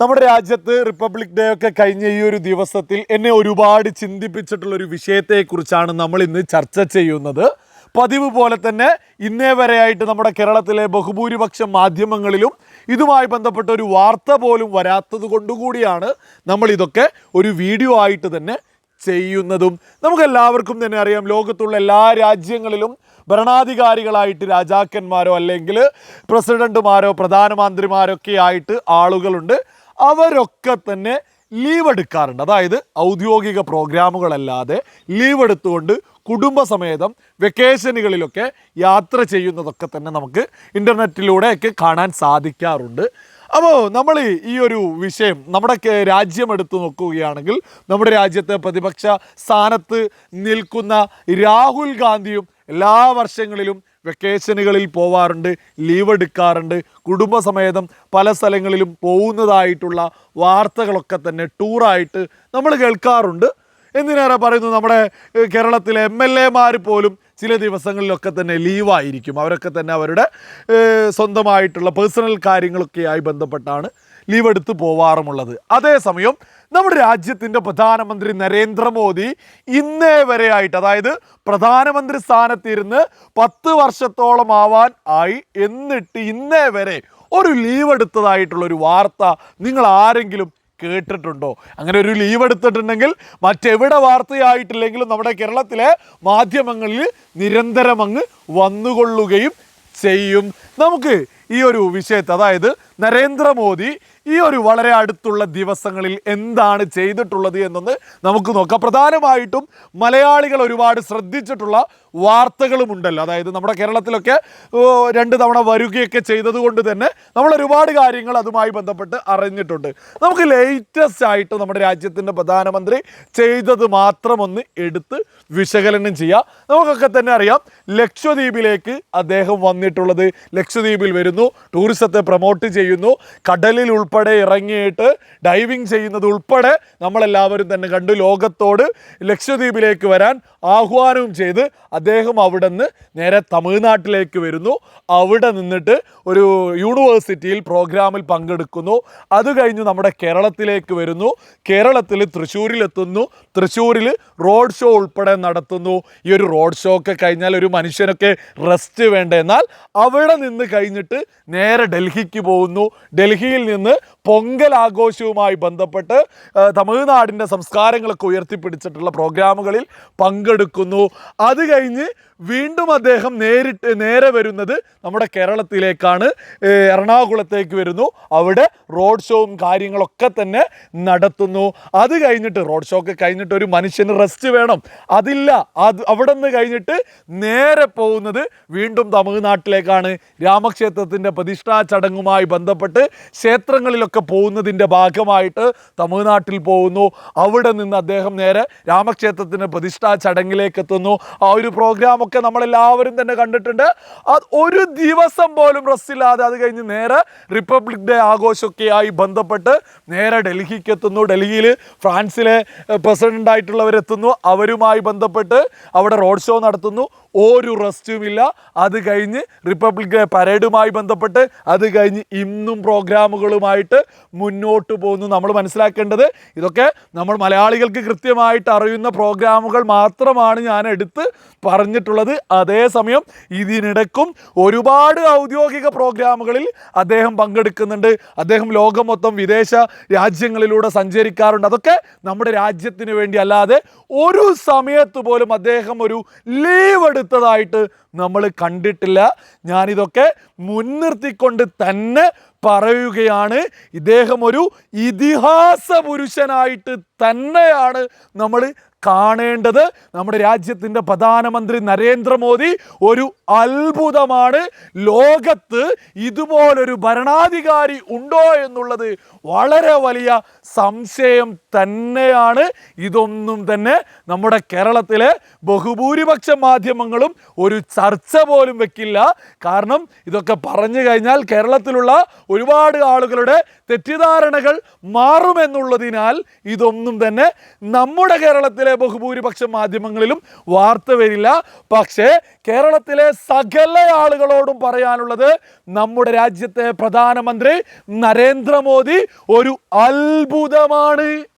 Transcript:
നമ്മുടെ രാജ്യത്ത് republic day ഒക്കെ കഴിഞ്ഞ ഈ ഒരു ദിവസത്തിൽ എന്നെ ഒരുപാട് ചിന്തിപ്പിച്ചിട്ടുള്ള ഒരു വിഷയത്തെക്കുറിച്ചാണ് നമ്മൾ ഇന്ന് ചർച്ച ചെയ്യുന്നത്. പതിവ് പോലെ തന്നെ ഇന്നേ വരെയായിട്ട് നമ്മുടെ കേരളത്തിലെ ബഹുഭൂരിപക്ഷം മാധ്യമങ്ങളിലും ഇതുമായി ബന്ധപ്പെട്ട ഒരു വാർത്ത പോലും വരാത്തത് കൊണ്ടുകൂടിയാണ് നമ്മൾ ഇതൊക്കെ ഒരു വീഡിയോ ആയിട്ട് തന്നെ ചെയ്യുന്നതും. നമുക്കെല്ലാവർക്കും തന്നെ അറിയാം ലോകത്തുള്ള എല്ലാ രാജ്യങ്ങളിലും ഭരണാധികാരികളായിട്ട് രാജാക്കന്മാരോ അല്ലെങ്കിൽ പ്രസിഡന്റുമാരോ പ്രധാനമന്ത്രിമാരോ ഒക്കെ ആയിട്ട് ആളുകളുണ്ട്. അവരൊക്കെ തന്നെ ലീവ് എടുക്കാറുണ്ട്. അതായത് ഔദ്യോഗിക പ്രോഗ്രാമുകളല്ലാതെ ലീവ് എടുത്തുകൊണ്ട് കുടുംബസമേതം വെക്കേഷനുകളിലൊക്കെ യാത്ര ചെയ്യുന്നതൊക്കെ തന്നെ നമുക്ക് ഇന്റർനെറ്റിലൂടെയൊക്കെ കാണാൻ സാധിക്കാറുണ്ട്. അപ്പോൾ നമ്മൾ ഈ ഒരു വിഷയം നമ്മുടെ രാജ്യം എടുത്തു നോക്കുകയാണെങ്കിൽ നമ്മുടെ രാജ്യത്തെ പ്രതിപക്ഷ സ്ഥാനത്ത് നിൽക്കുന്ന രാഹുൽ ഗാന്ധിയും എല്ലാ വർഷങ്ങളിലും വെക്കേഷനുകളിൽ പോവാറുണ്ട് ലീവ് എടുക്കാറുണ്ട്. കുടുംബസമേതം പല സ്ഥലങ്ങളിലും പോകുന്നതായിട്ടുള്ള വാർത്തകളൊക്കെ തന്നെ ടൂറായിട്ട് നമ്മൾ കേൾക്കാറുണ്ട്. എന്തിനേറെ പറയുന്നു നമ്മുടെ കേരളത്തിലെ എം എൽ എമാർ പോലും ചില ദിവസങ്ങളിലൊക്കെ തന്നെ ലീവായിരിക്കും അവരൊക്കെ തന്നെ അവരുടെ സ്വന്തമായിട്ടുള്ള പേഴ്സണൽ കാര്യങ്ങളൊക്കെയായി ബന്ധപ്പെട്ടാണ് ലീവ് എടുത്ത് പോവാറുമുള്ളത്. അതേസമയം നമ്മുടെ രാജ്യത്തിന്റെ പ്രധാനമന്ത്രി നരേന്ദ്രമോദി ഇന്നേ വരെയായിട്ട് അതായത് പ്രധാനമന്ത്രി സ്ഥാനത്തിരുന്ന് പത്ത് വർഷത്തോളം ആവാൻ ആയി എന്നിട്ട് ഇന്നേ വരെ ഒരു ലീവ് എടുത്തതായിട്ടുള്ള ഒരു വാർത്ത നിങ്ങൾ ആരെങ്കിലും കേട്ടിട്ടുണ്ടോ? അങ്ങനെ ഒരു ലീവ് എടുത്തിട്ടുണ്ടെങ്കിൽ മറ്റെവിടെ വാർത്തയായിട്ടില്ലെങ്കിലും നമ്മുടെ കേരളത്തിലെ മാധ്യമങ്ങളിൽ നിരന്തരം അങ്ങ് വന്നുകൊള്ളുകയും ചെയ്യും. നമുക്ക് ഈ ഒരു വിഷയത്തെ അതായത് നരേന്ദ്രമോദി ഈ ഒരു വളരെ അടുത്തുള്ള ദിവസങ്ങളിൽ എന്താണ് ചെയ്തിട്ടുള്ളത് എന്നൊന്ന് നമുക്ക് നോക്കാം. പ്രധാനമായിട്ടും മലയാളികൾ ഒരുപാട് ശ്രദ്ധിച്ചിട്ടുള്ള വാർത്തകളുമുണ്ടല്ലോ. അതായത് നമ്മുടെ കേരളത്തിലൊക്കെ രണ്ട് തവണ വരികയൊക്കെ ചെയ്തതുകൊണ്ട് തന്നെ നമ്മൾ ഒരുപാട് കാര്യങ്ങൾ അതുമായി ബന്ധപ്പെട്ട് അറിഞ്ഞിട്ടുണ്ട്. നമുക്ക് ലേറ്റസ്റ്റ് ആയിട്ട് നമ്മുടെ രാജ്യത്തിന്റെ പ്രധാനമന്ത്രി ചെയ്തത് മാത്രം ഒന്ന് എടുത്ത് വിശകലനം ചെയ്യാം. നമുക്കൊക്കെ തന്നെ അറിയാം ലക്ഷദ്വീപിലേക്ക് അദ്ദേഹം വന്നിട്ടുള്ളത്. ലക്ഷദ്വീപിൽ വരുന്നു ടൂറിസത്തെ പ്രൊമോട്ട് ചെയ്യുന്നു കടലിൽ ഉൾപ്പെടെ ഇറങ്ങിയിട്ട് ഡൈവിങ് ചെയ്യുന്നത് ഉൾപ്പെടെ നമ്മളെല്ലാവരും തന്നെ കണ്ടു ലോകത്തോട് ലക്ഷദ്വീപിലേക്ക് വരാൻ ആഹ്വാനവും ചെയ്ത് അദ്ദേഹം അവിടെ നിന്ന് നേരെ തമിഴ്നാട്ടിലേക്ക് വരുന്നു. അവിടെ നിന്നിട്ട് ഒരു യൂണിവേഴ്സിറ്റിയിൽ പ്രോഗ്രാമിൽ പങ്കെടുക്കുന്നു. അത് കഴിഞ്ഞ് നമ്മുടെ കേരളത്തിലേക്ക് വരുന്നു. കേരളത്തിൽ തൃശ്ശൂരിലെത്തുന്നു. തൃശ്ശൂരിൽ റോഡ് ഷോ ഉൾപ്പെടെ നടത്തുന്നു. ഈ ഒരു റോഡ് ഷോ ഒക്കെ കഴിഞ്ഞാൽ ഒരു മനുഷ്യനൊക്കെ റെസ്റ്റ് വേണ്ട? എന്നാൽ അവിടെ നിന്ന് കഴിഞ്ഞിട്ട് നേരെ ഡൽഹിക്ക് പോകുന്നു. ഡൽഹിയിൽ നിന്ന് പൊങ്കൽ ആഘോഷവുമായി ബന്ധപ്പെട്ട് തമിഴ്നാടിന്റെ സംസ്കാരങ്ങളൊക്കെ ഉയർത്തിപ്പിടിച്ചിട്ടുള്ള പ്രോഗ്രാമുകളിൽ പങ്കെടുക്കുന്നു. അത് കഴിഞ്ഞ് വീണ്ടും അദ്ദേഹം നേരിട്ട് നേരെ വരുന്നത് നമ്മുടെ കേരളത്തിലേക്കാണ്. എറണാകുളത്തേക്ക് വരുന്നു. അവിടെ റോഡ് ഷോവും കാര്യങ്ങളൊക്കെ തന്നെ നടത്തുന്നു. അത് കഴിഞ്ഞിട്ട് റോഡ് ഷോ ഒക്കെ കഴിഞ്ഞിട്ട് ഒരു മനുഷ്യന് റെസ്റ്റ് വേണം. അതില്ല. അത് അവിടെ നിന്ന് കഴിഞ്ഞിട്ട് നേരെ പോകുന്നത് വീണ്ടും തമിഴ്നാട്ടിലേക്കാണ്. രാമക്ഷേത്രത്തിന്റെ പ്രതിഷ്ഠാ ചടങ്ങുമായി ബന്ധപ്പെട്ട് ക്ഷേത്രങ്ങളിലൊക്കെ പോകുന്നതിന്റെ ഭാഗമായിട്ട് തമിഴ്നാട്ടിൽ പോകുന്നു. അവിടെ നിന്ന് അദ്ദേഹം നേരെ രാമക്ഷേത്രത്തിന് പ്രതിഷ്ഠാ ചടങ്ങിലേക്ക് എത്തുന്നു. ആ ഒരു പ്രോഗ്രാമൊക്കെ നമ്മളെല്ലാവരും തന്നെ കണ്ടിട്ടുണ്ട്. അത് ഒരു ദിവസം പോലും റസ്സില്ലാതെ അത് കഴിഞ്ഞ് നേരെ റിപ്പബ്ലിക് ഡേ ആഘോഷമൊക്കെയായി ബന്ധപ്പെട്ട് നേരെ ഡൽഹിക്ക് എത്തുന്നു. ഡൽഹിയിൽ ഫ്രാൻസിലെ പ്രസിഡന്റായിട്ടുള്ളവരെത്തുന്നു അവരുമായി ബന്ധപ്പെട്ട് അവിടെ റോഡ് ഷോ നടത്തുന്നു. ഒരു റെസ്റ്റുമില്ല അത് കഴിഞ്ഞ് റിപ്പബ്ലിക് പരേഡുമായി ബന്ധപ്പെട്ട് അത് കഴിഞ്ഞ് ഇന്നും പ്രോഗ്രാമുകളുമായിട്ട് മുന്നോട്ട് പോകുന്നു. നമ്മൾ മനസ്സിലാക്കേണ്ടത് ഇതൊക്കെ നമ്മൾ മലയാളികൾക്ക് കൃത്യമായിട്ട് അറിയുന്ന പ്രോഗ്രാമുകൾ മാത്രമാണ് ഞാൻ എടുത്ത് പറഞ്ഞിട്ടുള്ളത്. അതേസമയം ഇതിനിടക്കും ഒരുപാട് ഔദ്യോഗിക പ്രോഗ്രാമുകളിൽ അദ്ദേഹം പങ്കെടുക്കുന്നുണ്ട്. അദ്ദേഹം ലോകം മൊത്തം വിദേശ രാജ്യങ്ങളിലൂടെ സഞ്ചരിക്കാറുണ്ട്. അതൊക്കെ നമ്മുടെ രാജ്യത്തിന് വേണ്ടി അല്ലാതെ ഒരു സമയത്ത് പോലും അദ്ദേഹം ഒരു ലീവ് എടുത്തതായിട്ട് നമ്മൾ കണ്ടിട്ടില്ല. ഞാനിതൊക്കെ മുൻനിർത്തിക്കൊണ്ട് തന്നെ പറയുകയാണ്. ഇദ്ദേഹം ഒരു ഇതിഹാസ പുരുഷനായിട്ട് തന്നെയാണ് നമ്മൾ കാണേണ്ടത് നമ്മുടെ രാജ്യത്തിന്റെ പ്രധാനമന്ത്രി നരേന്ദ്രമോദി ഒരു അത്ഭുതമാണ്. ലോകത്ത് ഇതുപോലൊരു ഭരണാധികാരി ഉണ്ടോ എന്നുള്ളത് വളരെ വലിയ സംശയം തന്നെയാണ്. ഇതൊന്നും തന്നെ നമ്മുടെ കേരളത്തിലെ ബഹുഭൂരിപക്ഷ മാധ്യമങ്ങളും ഒരു ചർച്ച പോലും വെക്കില്ല. കാരണം ഇതൊക്കെ പറഞ്ഞു കഴിഞ്ഞാൽ കേരളത്തിലുള്ള ഒരുപാട് ആളുകളുടെ തെറ്റിദ്ധാരണകൾ മാറുമെന്നുള്ളതിനാൽ ഇതൊന്നും തന്നെ നമ്മുടെ കേരളത്തിലെ കേരളത്തിലെ ബഹുഭൂരിപക്ഷം മാധ്യമങ്ങളിലും വാർത്ത വരില്ല. പക്ഷേ കേരളത്തിലെ സകല ആളുകളോടും പറയാനുള്ളത് നമ്മുടെ രാജ്യത്തെ പ്രധാനമന്ത്രി നരേന്ദ്രമോദി ഒരു അത്ഭുതമാണ്.